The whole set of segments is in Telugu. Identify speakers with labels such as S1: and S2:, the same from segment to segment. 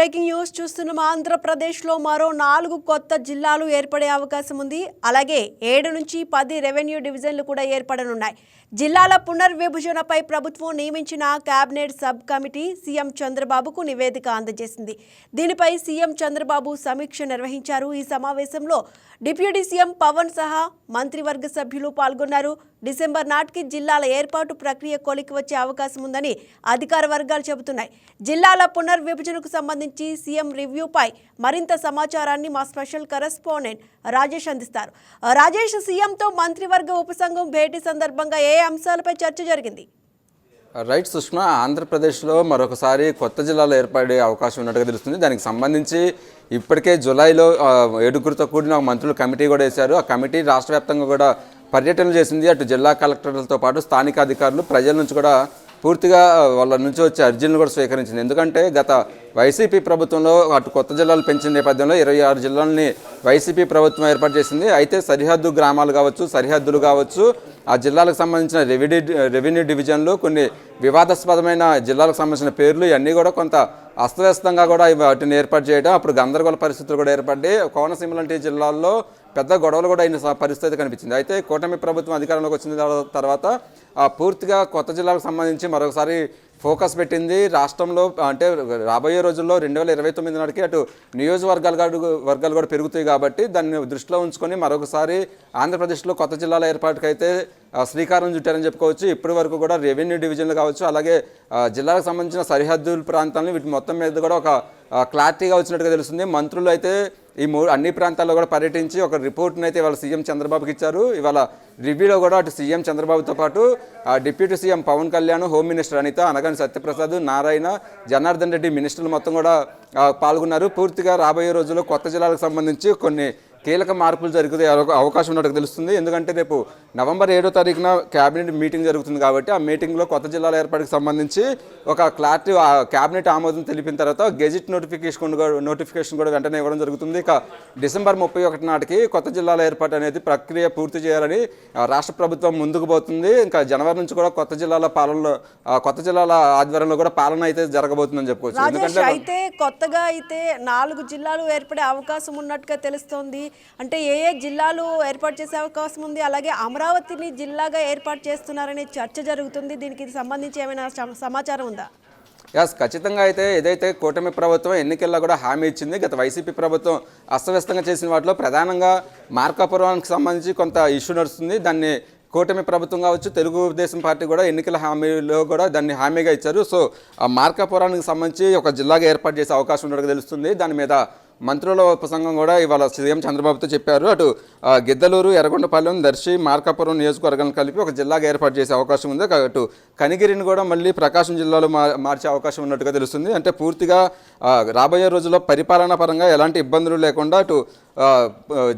S1: బ్రేకింగ్ న్యూస్ చూస్తున్నాం. ఆంధ్రప్రదేశ్లో మరో నాలుగు కొత్త జిల్లాలు ఏర్పడే అవకాశం ఉంది. అలాగే ఏడు నుంచి పది రెవెన్యూ డివిజన్లు కూడా ఏర్పడనున్నాయి. జిల్లాల పునర్విభజనపై ప్రభుత్వం నియమించిన కేబినెట్ సబ్ కమిటీ సీఎం చంద్రబాబుకు నివేదిక అందజేసింది. దీనిపై సీఎం చంద్రబాబు సమీక్ష నిర్వహించారు. ఈ సమావేశంలో డిప్యూటీ సీఎం పవన్ సహా మంత్రివర్గ సభ్యులు పాల్గొన్నారు. డిసెంబర్ నాటికి జిల్లాల ఏర్పాటు ప్రక్రియ కొలికి వచ్చే అవకాశం ఉందని అధికార వర్గాలు చెబుతున్నాయి. జిల్లాల పునర్విభజనకు సంబంధించి సీఎం రివ్యూపై మరింత సమాచారాన్ని మా స్పెషల్ కరెస్పాండెంట్ రాజేష్ అందిస్తారు. రాజేష్ సీఎంతో మంత్రివర్గ ఉపసంఘం భేటీ సందర్భంగా ఏ అంశాలపై చర్చ జరిగింది.
S2: రైట్ సుష్మా ఆంధ్రప్రదేశ్లో మరొకసారి కొత్త జిల్లాలు ఏర్పడే అవకాశం ఉన్నట్టుగా తెలుస్తుంది. దానికి సంబంధించి ఇప్పటికే జూలైలో ఏడుగురితో కూడిన ఒక కమిటీ కూడా వేశారు. ఆ కమిటీ రాష్ట్ర వ్యాప్తంగా కూడా పర్యటనలు చేసింది. అటు జిల్లా కలెక్టర్లతో పాటు స్థానిక అధికారులు ప్రజల నుంచి కూడా పూర్తిగా వాళ్ళ నుంచి వచ్చే అర్జీలను కూడా స్వీకరించింది. ఎందుకంటే గత వైసీపీ ప్రభుత్వంలో అటు కొత్త జిల్లాలు పెంచిన నేపథ్యంలో ఇరవై ఆరు జిల్లాలని వైసీపీ ప్రభుత్వం ఏర్పాటు చేసింది. అయితే సరిహద్దు గ్రామాలు కావచ్చు సరిహద్దులు కావచ్చు ఆ జిల్లాలకు సంబంధించిన రెవెన్యూ రెవెన్యూ డివిజన్లు కొన్ని వివాదాస్పదమైన జిల్లాలకు సంబంధించిన పేర్లు ఇవన్నీ కూడా కొంత అస్తవ్యస్తంగా కూడా వాటిని ఏర్పాటు చేయడం అప్పుడు గందరగోళ పరిస్థితులు కూడా ఏర్పడి కోనసీమ లాంటి జిల్లాల్లో పెద్ద గొడవలు కూడా అయిన పరిస్థితి కనిపించింది. అయితే కూటమి ప్రభుత్వం అధికారంలోకి వచ్చిన తర్వాత పూర్తిగా కొత్త జిల్లాలకు సంబంధించి మరొకసారి ఫోకస్ పెట్టింది రాష్ట్రంలో అంటే రాబోయే రోజుల్లో రెండు వేల ఇరవై తొమ్మిది నాటికి అటు నియోజకవర్గాలు వర్గాలు కూడా పెరుగుతాయి కాబట్టి దాన్ని దృష్టిలో ఉంచుకొని మరొకసారి ఆంధ్రప్రదేశ్లో కొత్త జిల్లాల ఏర్పాటుకైతే శ్రీకారం చుట్టారని చెప్పుకోవచ్చు. ఇప్పటి వరకు కూడా రెవెన్యూ డివిజన్లు కావచ్చు అలాగే జిల్లాకు జిల్లాలకు సంబంధించిన సరిహద్దు ప్రాంతాలను వీటి మొత్తం మీద కూడా ఒక క్లారిటీగా వచ్చినట్టుగా తెలుస్తుంది. మంత్రులు అయితే ఈ మూడు అన్ని ప్రాంతాల్లో కూడా పర్యటించి ఒక రిపోర్ట్ని అయితే ఇవాళ సీఎం చంద్రబాబుకి ఇచ్చారు. ఇవాళ రివ్యూలో కూడా అటు సీఎం చంద్రబాబుతో పాటు ఆ, deputy CM Pawan Kalyan home minister Anitha Anagani Satyaprasad Narayana Janardhan Reddy మినిస్టర్లు మొత్తం కూడా పాల్గొన్నారు. పూర్తిగా రాబోయే రోజుల్లో కొత్త జిల్లాలకు సంబంధించి కొన్ని కీలక మార్పులు జరిగే అవ- అవకాశం ఉన్నట్టు తెలుస్తుంది. ఎందుకంటే రేపు నవంబర్ ఏడో తారీఖున క్యాబినెట్ మీటింగ్ జరుగుతుంది కాబట్టి ఆ మీటింగ్లో కొత్త జిల్లాల ఏర్పాటుకు సంబంధించి ఒక క్లారిటీ ఆ క్యాబినెట్ ఆమోదం తెలిపిన తర్వాత గెజిట్ నోటిఫికేషన్ కూడా నోటిఫికేషన్ కూడా వెంటనే ఇవ్వడం జరుగుతుంది. ఇక డిసెంబర్ ముప్పై ఒకటి నాటికి కొత్త జిల్లాల ఏర్పాటు అనేది ప్రక్రియ పూర్తి చేయాలని రాష్ట్ర ప్రభుత్వం ముందుకు పోతుంది. ఇంకా జనవరి నుంచి కూడా కొత్త జిల్లాల పాలనలో కొత్త జిల్లాల ఆధ్వర్యంలో కూడా పాలన అయితే జరగబోతుందని చెప్పుకోవచ్చు. ఎందుకంటే
S1: అయితే కొత్తగా అయితే నాలుగు జిల్లాలు ఏర్పడే అవకాశం ఉన్నట్టుగా తెలుస్తోంది. అంటే ఏ ఏ జిల్లాలు ఏర్పాటు చేసే అవకాశం ఉంది? అలాగే అమరావతిని జిల్లాగా ఏర్పాటు చేస్తున్నారనే చర్చ జరుగుతుంది. దీనికి సంబంధించి ఏమైనా సమాచారం ఉందా?
S2: యాస్ ఖచ్చితంగా అయితే ఏదైతే కూటమి ప్రభుత్వం ఎన్నికల్లో కూడా హామీ ఇచ్చింది గత వైసీపీ ప్రభుత్వం అస్తవ్యస్తంగా చేసిన వాటిలో ప్రధానంగా మార్కాపురానికి సంబంధించి కొంత ఇష్యూ నడుస్తుంది. దాన్ని కూటమి ప్రభుత్వం కావచ్చు తెలుగుదేశం పార్టీ కూడా ఎన్నికల హామీలో కూడా దాన్ని హామీగా ఇచ్చారు. సో ఆ మార్కాపురానికి సంబంధించి ఒక జిల్లాగా ఏర్పాటు చేసే అవకాశం ఉన్నట్టు తెలుస్తుంది. దాని మీద మంత్రుల ఉపసంఘం కూడా ఇవాళ సీఎం చంద్రబాబుతో చెప్పారు. అటు గిద్దలూరు ఎర్రగొండపాలెం దర్శి మార్కాపురం నియోజకవర్గాలను కలిపి ఒక జిల్లాగా ఏర్పాటు చేసే అవకాశం ఉంది. అటు కనిగిరిని కూడా మళ్ళీ ప్రకాశం జిల్లాలో మా మార్చే అవకాశం ఉన్నట్టుగా తెలుస్తుంది. అంటే పూర్తిగా రాబోయే రోజుల్లో పరిపాలనా పరంగా ఎలాంటి ఇబ్బందులు లేకుండా అటు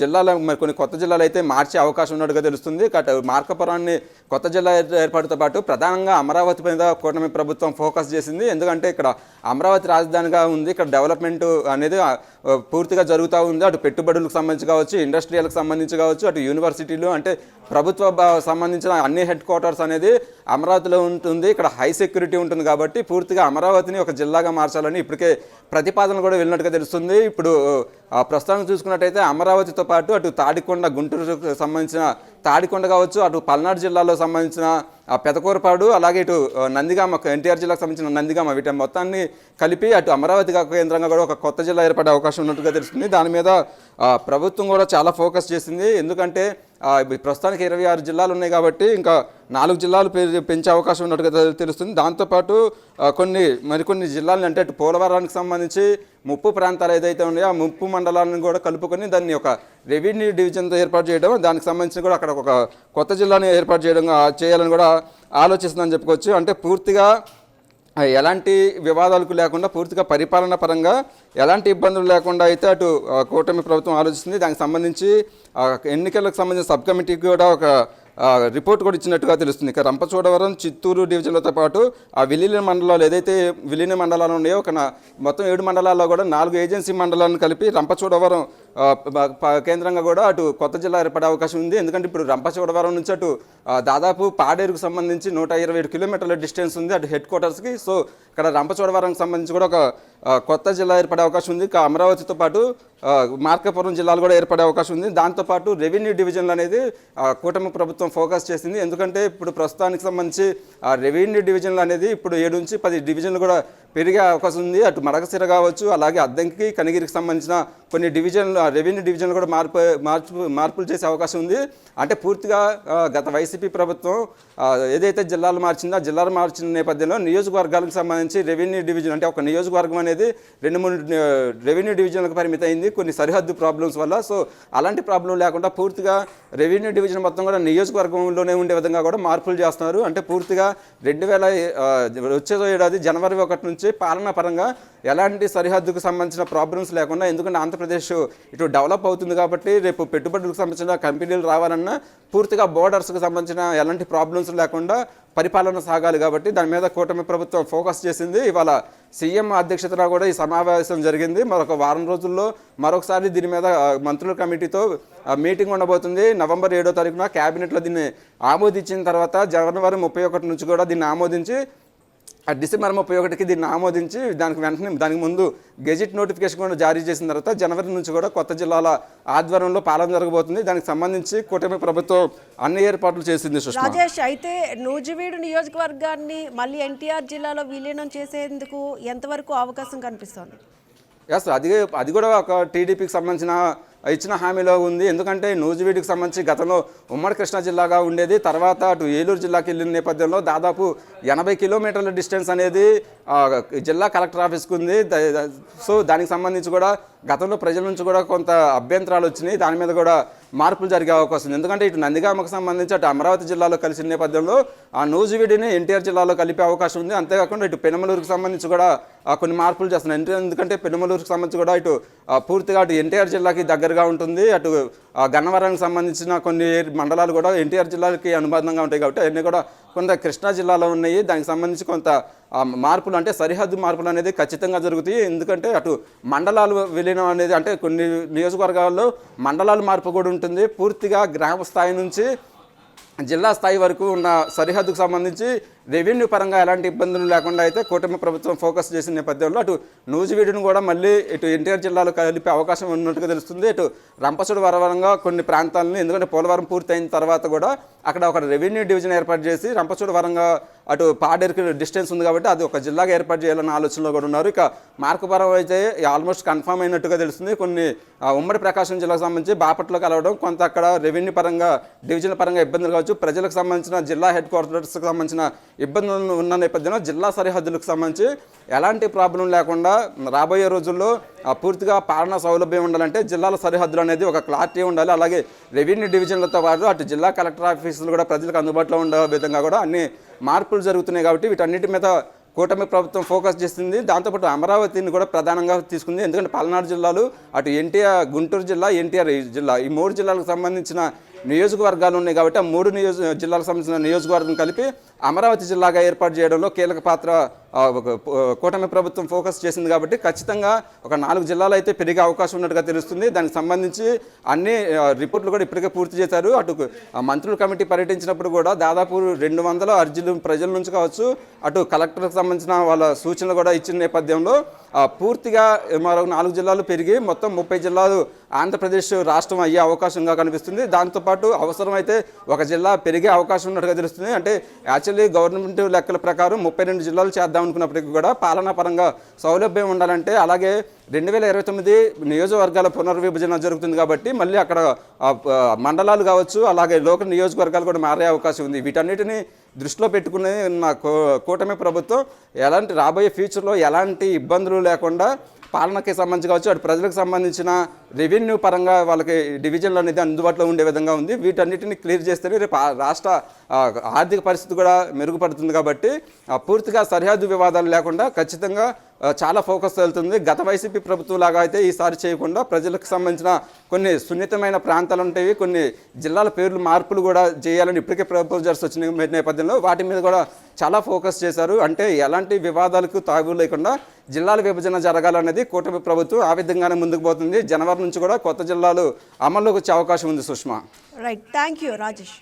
S2: జిల్లాలో జిల్లాల మరి కొన్ని కొత్త జిల్లాలు అయితే మార్చే అవకాశం ఉన్నట్టుగా తెలుస్తుంది. అటు మార్కాపురాన్ని కొత్త జిల్లా ఏర్పాటుతో పాటు ప్రధానంగా అమరావతి మీద కూటమి ప్రభుత్వం ఫోకస్ చేసింది. ఎందుకంటే ఇక్కడ అమరావతి రాజధానిగా ఉంది. ఇక్కడ డెవలప్మెంట్ అనేది పూర్తిగా జరుగుతూ ఉంది. అటు పెట్టుబడులకు సంబంధించి కావచ్చు ఇండస్ట్రియల్కి సంబంధించి కావచ్చు అటు యూనివర్సిటీలు అంటే ప్రభుత్వ సంబంధించిన అన్ని హెడ్ క్వార్టర్స్ అనేది అమరావతిలో ఉంటుంది. ఇక్కడ హై సెక్యూరిటీ ఉంటుంది కాబట్టి పూర్తిగా అమరావతిని ఒక జిల్లాగా మార్చాలని ఇప్పటికే ప్రతిపాదన కూడా వెళ్ళినట్టుగా తెలుస్తుంది. ఇప్పుడు ఆ, చూసుకున్నట్టయితే అమరావతితో పాటు అటు తాడికొండ గుంటూరుకు సంబంధించిన తాడికొండ కావచ్చు అటు పల్నాడు జిల్లాలో సంబంధించిన ఆ పెదకూరపాడు అలాగే ఇటు నందిగామ ఎన్టీఆర్ జిల్లాకు సంబంధించిన నందిగామ వీటి మొత్తాన్ని కలిపి అటు అమరావతి కేంద్రంగా కూడా ఒక కొత్త జిల్లా ఏర్పడే అవకాశం ఉన్నట్టుగా తెలుస్తుంది. దాని మీద ప్రభుత్వం కూడా చాలా ఫోకస్ చేసింది. ఎందుకంటే ప్రస్తుతానికి ఇరవై ఆరు జిల్లాలు ఉన్నాయి కాబట్టి ఇంకా నాలుగు జిల్లాలు పెంచే అవకాశం ఉన్నట్టుగా తెలుస్తుంది. దాంతోపాటు కొన్ని మరికొన్ని జిల్లాలను అంటే అటు పోలవరానికి సంబంధించి ముప్పు ప్రాంతాలు ఏదైతే ఉన్నాయో ఆ ముప్పు మండలాలను కూడా కలుపుకొని దాన్ని ఒక రెవెన్యూ డివిజన్తో ఏర్పాటు చేయడం దానికి సంబంధించి కూడా అక్కడ ఒక కొత్త జిల్లాని ఏర్పాటు చేయడం చేయాలని కూడా ఆలోచిస్తుందని చెప్పుకోవచ్చు. అంటే పూర్తిగా ఎలాంటి వివాదాలకు లేకుండా పూర్తిగా పరిపాలన పరంగా ఎలాంటి ఇబ్బందులు లేకుండా అయితే అటు కూటమి ప్రభుత్వం ఆలోచిస్తుంది. దానికి సంబంధించి ఎన్నికలకు సంబంధించిన సబ్ కమిటీకి కూడా ఒక రిపోర్ట్ కూడా ఇచ్చినట్టుగా తెలుస్తుంది. ఇక రంపచోడవరం చిత్తూరు డివిజన్లతో పాటు ఆ విలీన మండలాలు ఏదైతే విలీన మండలాలు ఉన్నాయో ఒక మొత్తం ఏడు మండలాల్లో కూడా నాలుగు ఏజెన్సీ మండలాలను కలిపి రంపచోడవరం కేంద్రంగా కూడా అటు కొత్త జిల్లా ఏర్పడే అవకాశం ఉంది. ఎందుకంటే ఇప్పుడు రంపచోడవరం నుంచి అటు దాదాపు పాడేరుకు సంబంధించి నూట ఇరవై ఏడు కిలోమీటర్ల డిస్టెన్స్ ఉంది. అటు హెడ్ క్వార్టర్స్కి. సో ఇక్కడ రంపచోడవరంకి సంబంధించి కూడా ఒక కొత్త జిల్లా ఏర్పడే అవకాశం ఉంది. ఇక అమరావతితో పాటు మార్కాపురం జిల్లాలు కూడా ఏర్పడే అవకాశం ఉంది. దాంతోపాటు రెవెన్యూ డివిజన్లు అనేది కూటమి ప్రభుత్వం ఫోకస్ చేసింది. ఎందుకంటే ఇప్పుడు ప్రస్తుతానికి సంబంధించి రెవెన్యూ డివిజన్లు అనేది ఇప్పుడు ఏడు నుంచి పది డివిజన్లు కూడా పెరిగే అవకాశం ఉంది. అటు మడకసిర కావచ్చు అలాగే అద్దంకి కనిగిరికి సంబంధించిన కొన్ని డివిజన్లు రెవెన్యూ డివిజన్లు కూడా మార్పు మార్పు మార్పులు చేసే అవకాశం ఉంది. అంటే పూర్తిగా గత వైసీపీ ప్రభుత్వం ఏదైతే జిల్లాలు మార్చిందో ఆ జిల్లాలు మార్చిన నేపథ్యంలో నియోజకవర్గాలకు సంబంధించి రెవెన్యూ డివిజన్ అంటే ఒక నియోజకవర్గం అనేది రెండు మూడు రెవెన్యూ డివిజన్లకు అయింది కొన్ని సరిహద్దు ప్రాబ్లమ్స్ వల్ల. సో అలాంటి ప్రాబ్లం లేకుండా పూర్తిగా రెవెన్యూ డివిజన్ మొత్తం కూడా నియోజకవర్గంలోనే ఉండే విధంగా కూడా మార్పులు చేస్తున్నారు. అంటే పూర్తిగా రెండు వేల వచ్చే ఏడాది జనవరి ఒకటి నుంచి పాలనా పరంగా ఎలాంటి సరిహద్దుకు సంబంధించిన ప్రాబ్లమ్స్ లేకుండా ఎందుకంటే ఆంధ్రప్రదేశ్ ఇటు డెవలప్ అవుతుంది కాబట్టి రేపు పెట్టుబడులకు సంబంధించిన కంపెనీలు రావాలన్నా పూర్తిగా బోర్డర్స్కి సంబంధించిన ఎలాంటి ప్రాబ్లమ్స్ లేకుండా పరిపాలన సాగాలి కాబట్టి దాని మీద కూటమి ప్రభుత్వం ఫోకస్ చేసింది. ఇవాళ సీఎం అధ్యక్షతన కూడా ఈ సమావేశం జరిగింది. మరొక వారం రోజుల్లో మరొకసారి దీని మీద మంత్రుల కమిటీతో మీటింగ్ ఉండబోతుంది. నవంబర్ ఏడో తారీఖున క్యాబినెట్లో దీన్ని ఆమోదించిన తర్వాత జనవరి ముప్పై ఒకటి నుంచి కూడా దీన్ని ఆమోదించి డిసెంబర్ ముప్పై ఒకటికి దీన్ని ఆమోదించి దానికి వెంటనే దానికి ముందు గెజిట్ నోటిఫికేషన్ కూడా జారీ చేసిన తర్వాత జనవరి నుంచి కూడా కొత్త జిల్లాల ఆధ్వర్యంలో పాలన జరగబోతుంది. దానికి సంబంధించి కూటమి ప్రభుత్వం అన్ని ఏర్పాట్లు చేసింది
S1: రాజేష్ అయితే నూజివీడు నియోజకవర్గాన్ని మళ్ళీ ఎన్టీఆర్ జిల్లాలో విలీనం చేసేందుకు ఎంతవరకు అవకాశం కనిపిస్తోంది?
S2: ఎస్ అది అది కూడా ఒక టీడీపీకి సంబంధించిన ఇచ్చిన హామీలో ఉంది. ఎందుకంటే నూజివీడికి సంబంధించి గతంలో ఉమ్మడి కృష్ణా జిల్లాగా ఉండేది. తర్వాత అటు ఏలూరు జిల్లాకి వెళ్ళిన నేపథ్యంలో దాదాపు ఎనభై కిలోమీటర్ల డిస్టెన్స్ అనేది జిల్లా కలెక్టర్ ఆఫీస్కి ఉంది. సో దానికి సంబంధించి కూడా గతంలో ప్రజల నుంచి కూడా కొంత అభ్యంతరాలు వచ్చినాయి. దాని మీద కూడా మార్పులు జరిగే అవకాశం ఎందుకంటే ఇటు నందిగామకు సంబంధించి అటు అమరావతి జిల్లాలో కలిసిన నేపథ్యంలో ఆ నూజివీడిని ఎన్టీఆర్ జిల్లాలో కలిపే అవకాశం ఉంది. అంతేకాకుండా ఇటు పెనమలూరుకు సంబంధించి కూడా కొన్ని మార్పులు చేస్తున్నాయి. ఎందుకంటే- పెనమలూరుకు సంబంధించి కూడా ఇటు పూర్తిగా అటు ఎన్టీఆర్ జిల్లాకి దగ్గరగా ఉంటుంది. అటు గన్నవరానికి సంబంధించిన కొన్ని మండలాలు కూడా ఎన్టీఆర్ జిల్లాకి అనుబంధంగా ఉంటాయి కాబట్టి అవన్నీ కూడా కొంత కృష్ణా జిల్లాలో ఉన్నాయి. దానికి సంబంధించి కొంత మార్పులు అంటే సరిహద్దు మార్పులు అనేది ఖచ్చితంగా జరుగుతాయి. ఎందుకంటే అటు మండలాలు విలీనం అనేది అంటే కొన్ని నియోజకవర్గాల్లో మండలాల మార్పు కూడా ఉంటుంది. పూర్తిగా గ్రామ స్థాయి నుంచి జిల్లా స్థాయి వరకు ఉన్న సరిహద్దుకు సంబంధించి రెవెన్యూ పరంగా ఎలాంటి ఇబ్బందులు లేకుండా అయితే కూటమి ప్రభుత్వం ఫోకస్ చేసిన నేపథ్యంలో అటు నూజివీడును కూడా మళ్ళీ ఇటు ఎన్టీఆర్ జిల్లాలో కలిపే అవకాశం ఉన్నట్టుగా తెలుస్తుంది. ఇటు రంపచోడు వరవరంగా కొన్ని ప్రాంతాలను ఎందుకంటే పోలవరం పూర్తయిన తర్వాత కూడా అక్కడ ఒక రెవెన్యూ డివిజన్ ఏర్పాటు చేసి రంపచోడు వరంగా అటు పాడేరుకి డిస్టెన్స్ ఉంది కాబట్టి అది ఒక జిల్లాగా ఏర్పాటు చేయాలన్న ఆలోచనలో కూడా ఉన్నారు. ఇక మార్కపురం అయితే ఆల్మోస్ట్ కన్ఫర్మ్ అయినట్టుగా తెలుస్తుంది. కొన్ని ఉమ్మడి ప్రకాశం జిల్లాకు సంబంధించి బాపట్లో కలవడం కొంత అక్కడ రెవెన్యూ పరంగా డివిజన్ పరంగా ఇబ్బందులు కావచ్చు. ప్రజలకు సంబంధించిన జిల్లా హెడ్ క్వార్టర్స్కి సంబంధించిన ఇబ్బందులు ఉన్న నేపథ్యంలో జిల్లా సరిహద్దులకు సంబంధించి ఎలాంటి ప్రాబ్లం లేకుండా రాబోయే రోజుల్లో పూర్తిగా పాలన సౌలభ్యం ఉండాలంటే జిల్లాల సరిహద్దులు అనేది ఒక క్లారిటీ ఉండాలి. అలాగే రెవెన్యూ డివిజన్లతో పాటు అటు జిల్లా కలెక్టర్ ఆఫీసులు కూడా ప్రజలకు అందుబాటులో ఉండే విధంగా కూడా అన్ని మార్పులు జరుగుతున్నాయి కాబట్టి వీటన్నిటి మీద కూటమి ప్రభుత్వం ఫోకస్ చేస్తుంది. దాంతోపాటు అమరావతిని కూడా ప్రధానంగా తీసుకుంది. ఎందుకంటే పల్నాడు జిల్లాలు అటు ఎన్టీఆర్ గుంటూరు జిల్లా ఎన్టీఆర్ జిల్లా ఈ మూడు జిల్లాలకు సంబంధించిన నియోజకవర్గాలు ఉన్నాయి కాబట్టి ఆ మూడు నియోజ జిల్లాలకు సంబంధించిన నియోజకవర్గం కలిపి అమరావతి జిల్లాగా ఏర్పాటు చేయడంలో కీలక పాత్ర కూటమి ప్రభుత్వం ఫోకస్ చేసింది కాబట్టి ఖచ్చితంగా ఒక నాలుగు జిల్లాలు అయితే పెరిగే అవకాశం ఉన్నట్టుగా తెలుస్తుంది. దానికి సంబంధించి అన్ని రిపోర్ట్లు కూడా ఇప్పటికే పూర్తి చేశారు. అటు మంత్రుల కమిటీ పర్యటించినప్పుడు కూడా దాదాపు రెండు వందల అర్జీలు ప్రజల నుంచి కావచ్చు అటు కలెక్టర్కి సంబంధించిన వాళ్ళ సూచనలు కూడా ఇచ్చిన నేపథ్యంలో పూర్తిగా మరో నాలుగు జిల్లాలు పెరిగి మొత్తం ముప్పై జిల్లాలు ఆంధ్రప్రదేశ్ రాష్ట్రం అయ్యే అవకాశంగా కనిపిస్తుంది. దాంతోపాటు అవసరమైతే ఒక జిల్లా పెరిగే అవకాశం ఉన్నట్టుగా తెలుస్తుంది. అంటే యాక్చువల్లీ గవర్నమెంట్ లెక్కల ప్రకారం ముప్పై రెండు జిల్లాలు చేద్దాం అనుకున్నప్పటికీ కూడా పాలనా పరంగా సౌలభ్యం ఉండాలంటే అలాగే రెండు వేల ఇరవై తొమ్మిది నియోజకవర్గాల పునర్విభజన జరుగుతుంది కాబట్టి మళ్ళీ అక్కడ మండలాలు కావచ్చు అలాగే లోకల్ నియోజకవర్గాలు కూడా మారే అవకాశం ఉంది. వీటన్నిటిని దృష్టిలో పెట్టుకునే నా కూటమి ప్రభుత్వం ఎలాంటి రాబోయే ఫ్యూచర్లో ఎలాంటి ఇబ్బందులు లేకుండా పాలనకి సంబంధించి కావచ్చు అటు ప్రజలకు సంబంధించిన రెవెన్యూ పరంగా వాళ్ళకి డివిజన్లు అనేది అందుబాటులో ఉండే విధంగా ఉంది. వీటన్నిటిని క్లియర్ చేస్తేనే రేపు రాష్ట్ర ఆర్థిక పరిస్థితి కూడా మెరుగుపడుతుంది కాబట్టి పూర్తిగా సరిహద్దు వివాదాలు లేకుండా ఖచ్చితంగా చాలా ఫోకస్ వెళ్తుంది గత వైసీపీ ప్రభుత్వం లాగా అయితే ఈసారి చేయకుండా ప్రజలకు సంబంధించిన కొన్ని సున్నితమైన ప్రాంతాలు ఉంటాయి కొన్ని జిల్లాల పేర్లు మార్పులు కూడా చేయాలని ఇప్పటికే ప్రపోజల్స్ వచ్చిన నేపథ్యంలో వాటి మీద కూడా చాలా ఫోకస్ చేశారు. అంటే ఎలాంటి వివాదాలకు తాగు లేకుండా జిల్లాల విభజన జరగాలనేది కూటమి ప్రభుత్వం ఆ విధంగానే ముందుకు పోతుంది. జనవరి నుంచి కూడా కొత్త జిల్లాలు అమల్లోకి వచ్చే అవకాశం ఉంది Sushma.
S1: Right thank you Rajesh